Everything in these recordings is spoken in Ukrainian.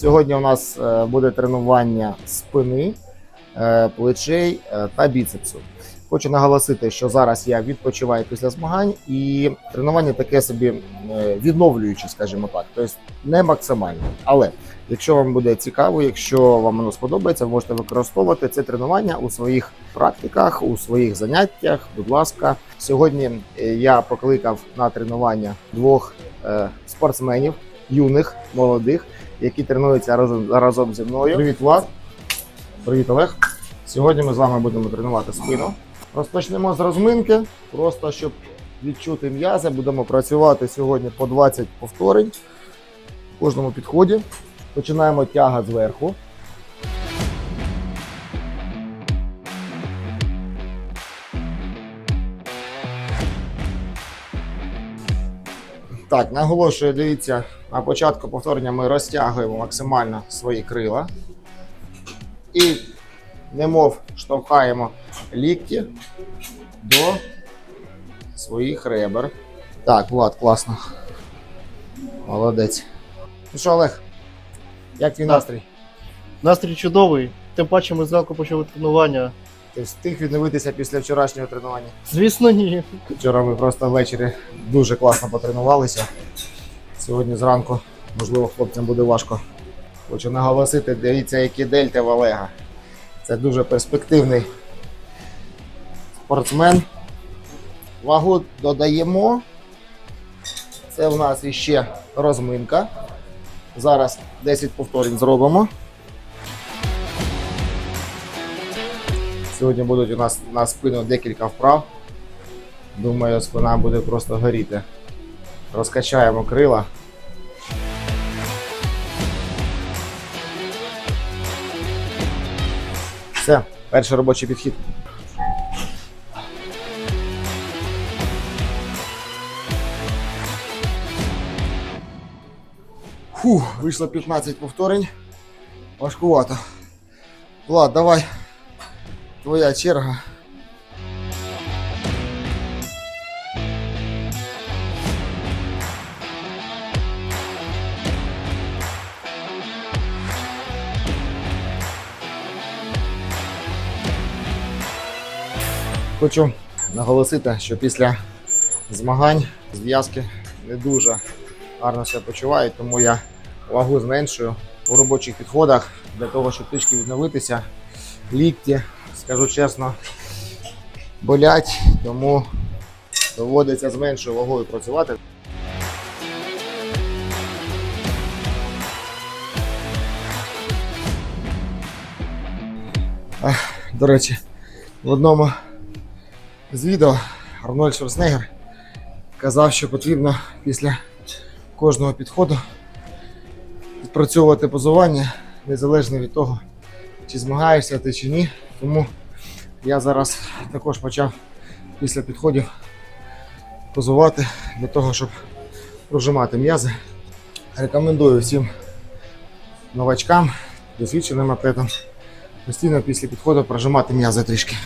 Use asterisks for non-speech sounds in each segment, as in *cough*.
Сьогодні у нас е, буде тренування спини, е, плечей е, та біцепсу. Хочу наголосити, що зараз я відпочиваю після змагань, і тренування таке собі відновлююче, скажімо так, тобто не максимально. Але якщо вам буде цікаво, якщо вам воно сподобається, ви можете використовувати це тренування у своїх практиках, у своїх заняттях. Будь ласка, сьогодні я покликав на тренування двох спортсменів, юних, молодих, які тренуються разом, разом зі мною. Привіт, Влад. Привіт, Олег. Сьогодні ми з вами будемо тренувати спину. Розпочнемо з розминки, просто щоб відчути м'язи. Будемо працювати сьогодні по 20 повторень в кожному підході. Починаємо тяга зверху. Так, наголошую, дивіться, на початку повторення ми розтягуємо максимально свої крила і немов штовхаємо лікті до своїх ребер. Так, Влад, класно. Молодець. Ну що, Олег, як твій настрій? Настрій чудовий. Тим паче ми зранку почали тренування. Ти встиг відновитися після вчорашнього тренування? Звісно, ні. Вчора ми просто ввечері дуже класно потренувалися. Сьогодні зранку, можливо, хлопцям буде важко. Хочу наголосити, дивіться, які дельти в Олега. Це дуже перспективний спортсмен. Вагу додаємо. Це в нас іще розминка. Зараз 10 повторень зробимо. Сьогодні будуть у нас на спину декілька вправ. Думаю, спина буде просто горіти. Розкачаємо крила. Все, перший робочий підхід. Фух, вийшло 15 повторень. Важкувато. Влад, давай. Твоя черга. Хочу наголосити, що після змагань зв'язки не дуже гарно себе почувають, тому я вагу зменшую у робочих підходах для того, щоб трішки відновитися. Лікті, скажу чесно, болять, тому доводиться з меншою вагою працювати. До речі, в одному з відео Арнольд Шварценеггер казав, що потрібно після кожного підходу відпрацьовувати позування незалежно від того, чи змагаєшся ти чи ні. Тому я зараз також почав після підходів позувати для того, щоб прожимати м'язи. Рекомендую всім новачкам, досвідченим атлетам постійно після підходу прожимати м'язи трішки.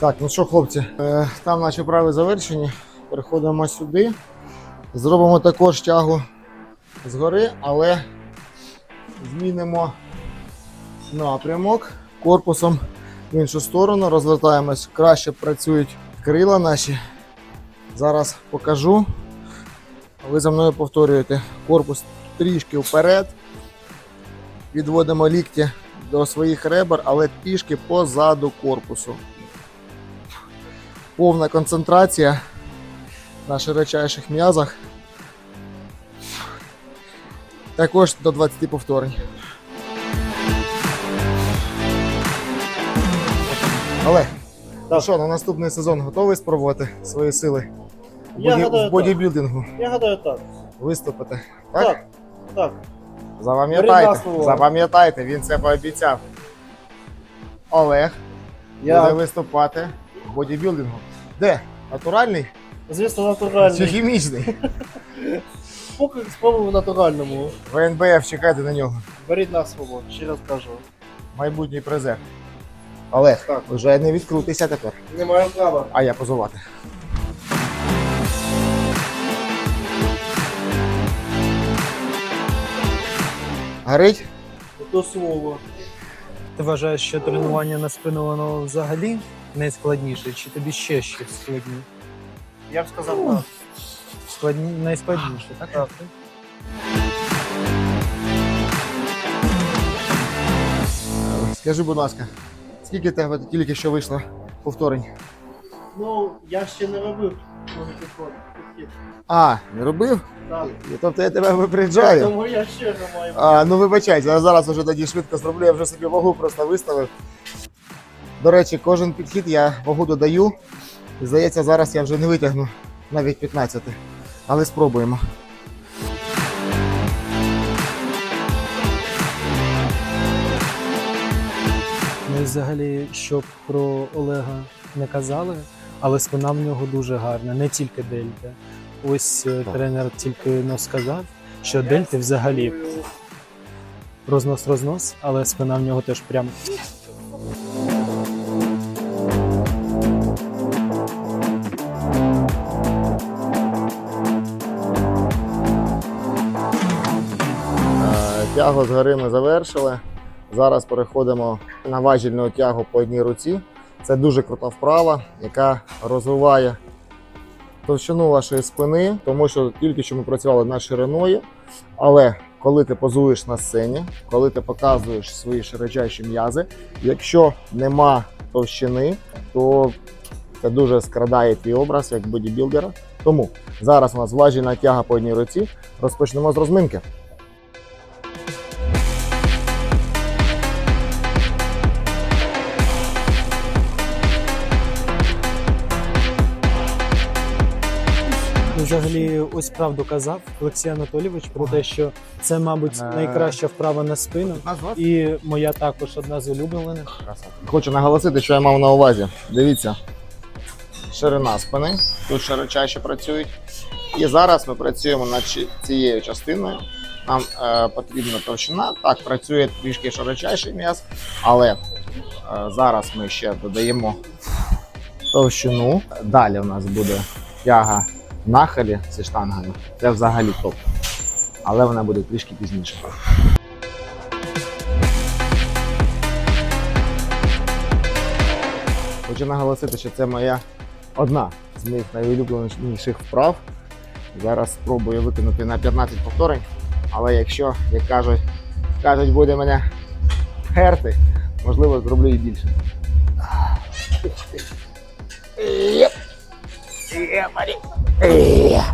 Так, ну що, хлопці, е, там наші прави завершені. Переходимо сюди. Зробимо також тягу згори, але змінимо напрямок корпусом в іншу сторону. Розвертаємось, краще працюють крила наші. Зараз покажу. Ви за мною повторюєте корпус трішки вперед. Відводимо лікті до своїх ребер, але трішки позаду корпусу повна концентрація на широчайших м'язах. Також до 20 повторень. Олег, ну що, на наступний сезон готовий спробувати свої сили в, Я боді- гадаю, в так. бодібілдингу Я гадаю так. виступити? Так? Так. Так. Запам'ятайте, запам'ятайте, він це пообіцяв. Олег буде Я, виступати в бодібілдингу. Де? Натуральний звісно, чи натуральний. хімічний? поки спробуємо в натуральному. ВНБФ, чекайте на нього. Беріть на свободу, ще раз кажу. Майбутній призер. Олег, Так. вже не відкрутися тепер, Не маємо права. а я позувати. Горить? До слова. Ти вважаєш, що тренування на спину воно взагалі найскладніше, чи тобі ще щось складні? Я б сказав так. Складні, найскладніше, так? Так. Скажи, будь ласка, скільки тебе тільки що вийшло повторень? Ну, я ще не робив новий підход. підхід. А, не робив? Так. І Тобто я тебе випереджаю. Тому я ще не маю. А, ну вибачайте, я зараз вже тоді швидко зроблю, я вже собі вагу просто виставив. До речі, кожен підхід я вагу додаю. Здається, зараз я вже не витягну навіть 15. Але спробуємо. Ми взагалі, щоб про Олега не казали, але спина в нього дуже гарна, не тільки дельта. Ось е, тренер тільки но сказав, що дельти взагалі рознос-рознос, але спина в нього теж прям Тягу з гори ми завершили. Зараз переходимо на важільну тягу по одній руці. Це дуже крута вправа, яка розвиває товщину вашої спини, тому що тільки що ми працювали над шириною. Але коли ти позуєш на сцені, коли ти показуєш свої широчайші м'язи, якщо нема товщини, то це дуже скрадає твій образ як бодібілдера. Тому зараз у нас важільна тяга по одній руці. Розпочнемо з розминки. Взагалі ось правду казав Олексій Анатолійович про те, що це, мабуть, Е. найкраща вправа на спину. І моя також одна з улюблених. Хочу наголосити, що я мав на увазі. Дивіться, ширина спини, тут широчайше працюють. І зараз ми працюємо над цією частиною. Нам е, потрібна товщина. Так, працює трішки широчайший м'яз, але е, зараз ми ще додаємо товщину. Далі у нас буде тяга нахилі зі штангою. Це взагалі топ. Але вона буде трішки пізніше. Хочу наголосити, що це моя одна з моїх найулюбленіших вправ. Зараз спробую виконати на 15 повторень. Але якщо, як кажуть, кажуть, буде мене герти, можливо, зроблю і більше. Єп. Єпарі. У нас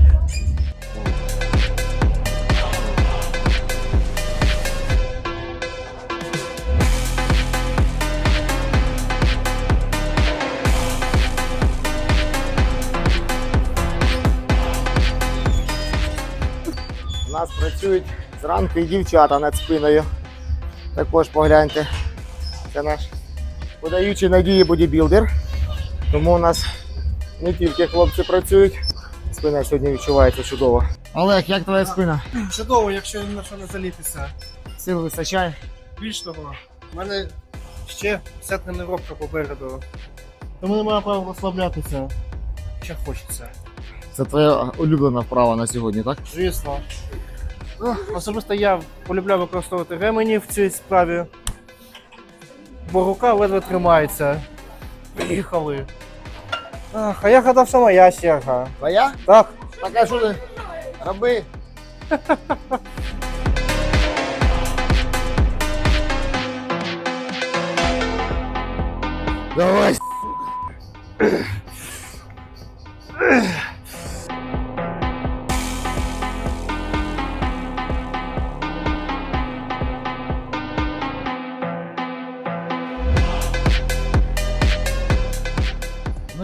працюють зранку і дівчата над спиною. Також погляньте. Це наш подаючий надії бодібілдер. Тому у нас не тільки хлопці працюють. Спина сьогодні відчувається чудово. Олег, як твоя спина? Чудово, якщо на що не залітися. Сил вистачає? Більш того, в мене ще вся тренування попереду. Тому немає права розслаблятися. Ще хочеться. Це твоя улюблена вправа на сьогодні, так? Звісно. Ну, особисто я полюбляю використовувати ремені в цій справі. Бо рука ледве тримається. Поїхали. Ах, а я гадав, що моя черга. Твоя? Так, Так а що ти? Роби. Давай.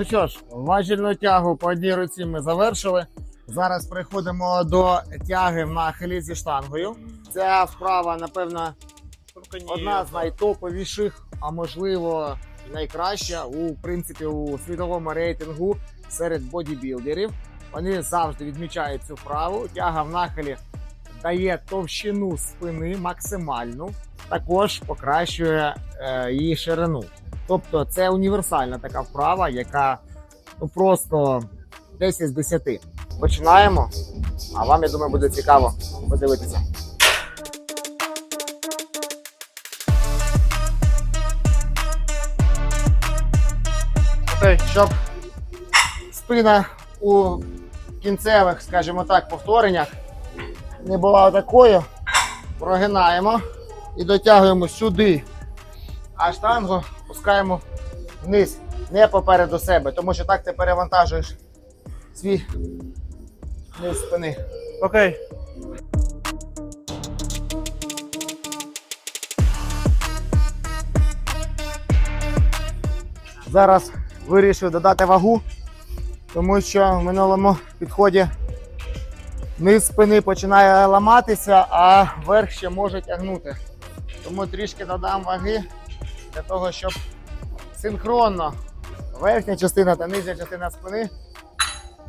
Ну що ж, важільну тягу по одній руці ми завершили. Зараз переходимо до тяги в нахилі зі штангою. Ця вправа, напевно, одна з найтоповіших, а можливо, найкраща у принципі у світовому рейтингу серед бодібілдерів. Вони завжди відмічають цю вправу. Тяга в нахилі дає товщину спини максимальну, також покращує е, її ширину. Тобто це універсальна така вправа, яка ну просто 10 з 10. Починаємо. А вам, я думаю, буде цікаво подивитися. Щоб спина у кінцевих, скажімо так, повтореннях не була такою, прогинаємо і дотягуємо сюди. А штангу пускаємо вниз, не попереду себе, тому що так ти перевантажуєш свій низ спини. Окей. Зараз вирішив додати вагу, тому що в минулому підході низ спини починає ламатися, а верх ще може тягнути. Тому трішки додам ваги для того, щоб синхронно верхня частина та нижня частина спини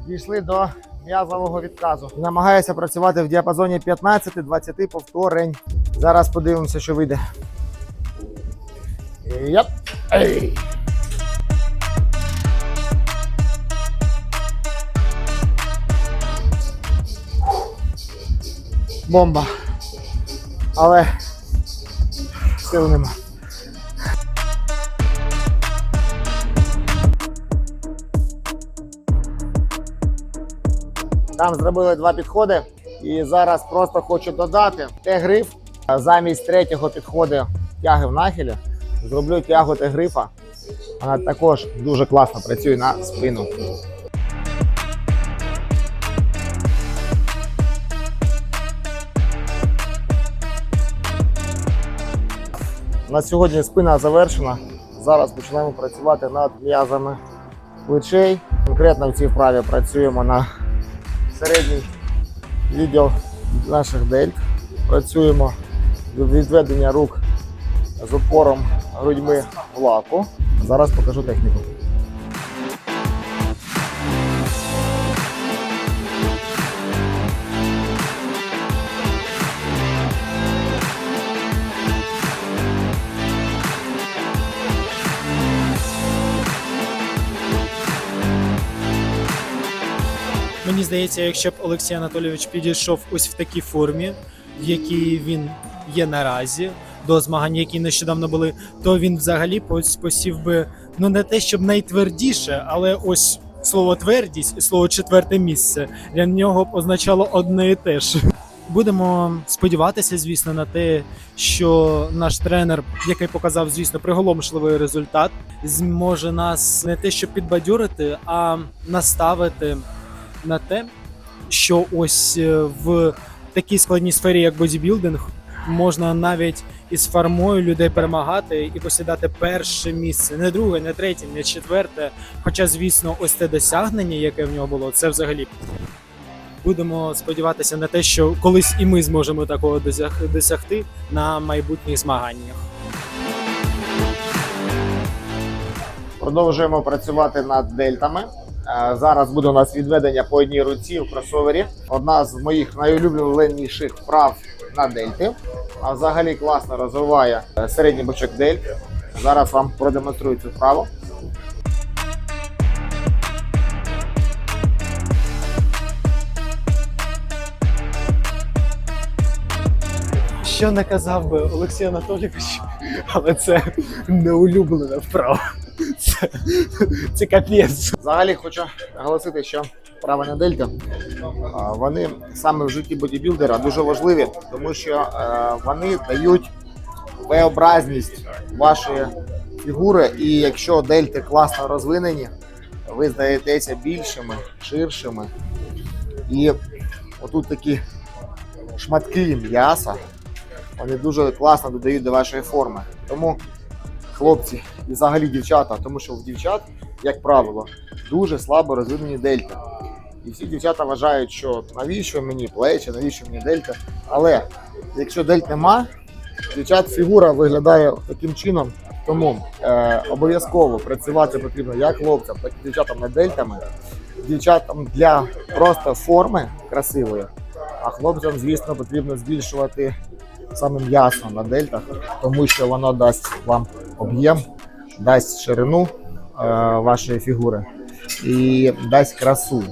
дійшли до м'язового відказу. Намагаюся працювати в діапазоні 15-20 повторень. Зараз подивимося, що вийде. Яп. Ей. бомба. Але сил. Там зробили два підходи, і зараз просто хочу додати Т-гриф. Замість третього підходу тяги в нахилі зроблю тягу Т-грифа. Вона також дуже класно працює на спину. На сьогодні спина завершена. Зараз починаємо працювати над м'язами плечей. Конкретно в цій вправі працюємо на середній відділ наших дельт. Працюємо відведення рук з опором грудьми в лаку. Зараз покажу техніку. Мені здається, якщо б Олексій Анатолійович підійшов ось в такій формі, в якій він є наразі, до змагань, які нещодавно були, то він взагалі пос- посів би ну не те, щоб найтвердіше, але ось слово твердість і слово четверте місце для нього б означало одне і те ж. Будемо сподіватися, звісно, на те, що наш тренер, який показав, звісно, приголомшливий результат, зможе нас не те, щоб підбадьорити, а наставити на те, що ось е, в такій складній сфері, як бодібілдинг, можна навіть із фармою людей перемагати і посідати перше місце, не друге, не третє, не четверте. Хоча, звісно, ось те досягнення, яке в нього було, це взагалі. Будемо сподіватися на те, що колись і ми зможемо такого досяг- досягти на майбутніх змаганнях. Продовжуємо працювати над дельтами. Е, Зараз буде у нас відведення по одній руці в кросовері. Одна з моїх найулюбленіших вправ на дельти. А взагалі класно розвиває е, середній бочок дельт. Зараз вам продемонструю цю вправу. Що не казав би Олексій Анатолійович, але це неулюблена вправа. *laughs* Це, капець. Взагалі хочу наголосити, що вправи на дельта вони саме в житті бодібілдера дуже важливі, тому що е, вони дають V-образність вашої фігури, і якщо дельти класно розвинені, ви здаєтеся більшими, ширшими. І отут такі шматки м'яса, вони дуже класно додають до вашої форми. Тому хлопці і взагалі дівчата, тому що в дівчат, як правило, дуже слабо розвинені дельта. І всі дівчата вважають, що навіщо мені плечі, навіщо мені дельта. Але якщо дельт нема, дівчат фігура виглядає таким чином. Тому е, обов'язково працювати потрібно як хлопцям, так і дівчатам над дельтами. дівчатам для просто форми красивої, а хлопцям, звісно, потрібно збільшувати саме м'ясо на дельтах, тому що воно дасть вам об'єм, дасть ширину е, вашої фігури і дасть красу.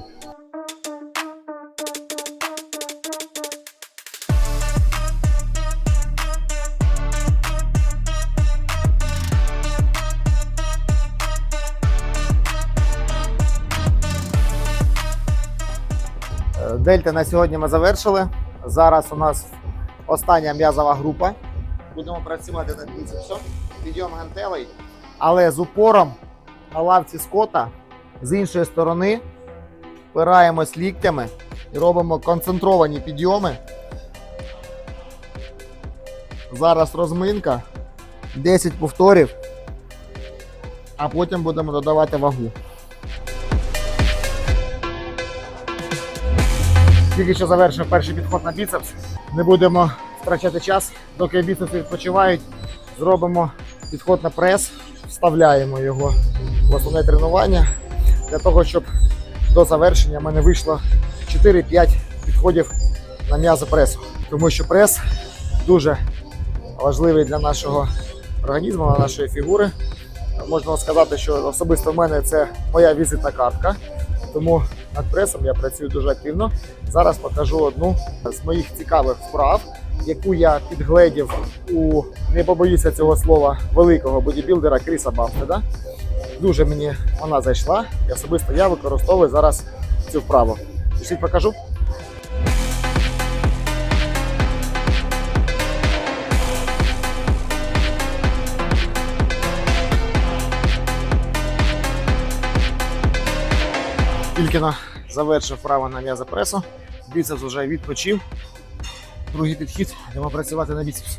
Е, Дельти на сьогодні ми завершили. Зараз у нас остання м'язова група. Будемо працювати над біцепсом, підйом гантелей, але з упором на лавці скота з іншої сторони впираємось ліктями і робимо концентровані підйоми. Зараз розминка, 10 повторів, а потім будемо додавати вагу. Тільки що завершив перший підход на біцепс. Не будемо втрачати час, доки біцепси відпочивають. Зробимо підход на прес, вставляємо його в основне тренування для того, щоб до завершення в мене вийшло 4-5 підходів на м'язи пресу. Тому що прес дуже важливий для нашого організму, для нашої фігури. Можна сказати, що особисто в мене це моя візитна картка. Тому над пресом я працюю дуже активно. Зараз покажу одну з моїх цікавих вправ, яку я підгледів у не побоюся цього слова великого бодібілдера Кріса Бамфеда. Дуже мені вона зайшла, і особисто я використовую зараз цю вправу. Пішіть покажу. Тільки завершив право на м'язо пресу. Біцепс вже відпочив. Другий підхід. Йдемо працювати на біцепс.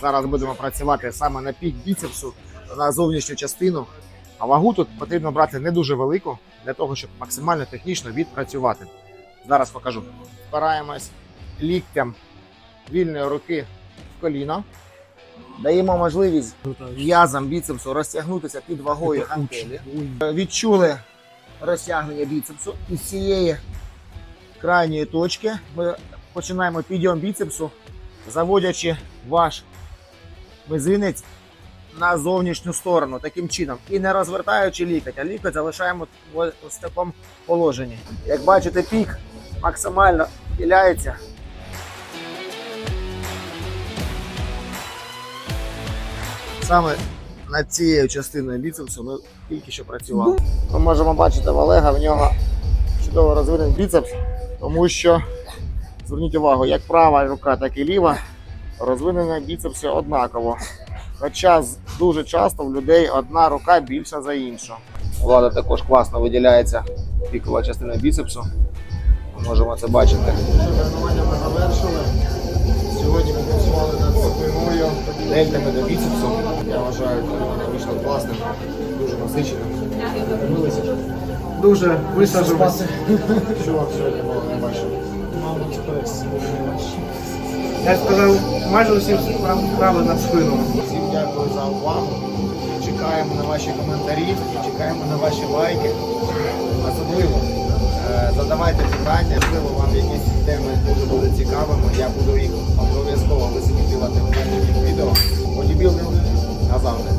Зараз будемо працювати саме на пік біцепсу, на зовнішню частину. А вагу тут потрібно брати не дуже велику для того, щоб максимально технічно відпрацювати. Зараз покажу. Впираємось ліктям вільної руки в коліно. Даємо можливість в'язам біцепсу розтягнутися під вагою гантелі. Відчули розтягнення біцепсу. І з цієї крайньої точки ми починаємо підйом біцепсу, заводячи ваш мизинець на зовнішню сторону таким чином. І не розвертаючи лікоть, а лікоть залишаємо в ось такому положенні. Як бачите, пік максимально хиляється. Саме над цією частиною біцепсу ми тільки що працювали. Ми можемо бачити в Олега, в нього чудово розвинений біцепс, тому що зверніть увагу, як права рука, так і ліва розвинена біцепси однаково. Хоча дуже часто в людей одна рука більша за іншу. Влада також класно виділяється пікова частина біцепсу. Можемо це бачити. Тренування ми завершили. Сьогодні ми працювали над спиною, дельтами до біцепсу. Я вважаю, тренування вийшло класним, дуже насиченим. Дивилися. Дуже висаджувався. Вам сьогодні найбільше? Мабуть, прес. Я сказав, майже усі вправи на спину. Всім дякую за увагу. Чекаємо на ваші коментарі, чекаємо на ваші лайки. Особливо задавайте питання, можливо, вам якісь теми дуже буде цікавими. Я буду їх обов'язково висвітлювати в перших відео. Бодібілдинг назавжди.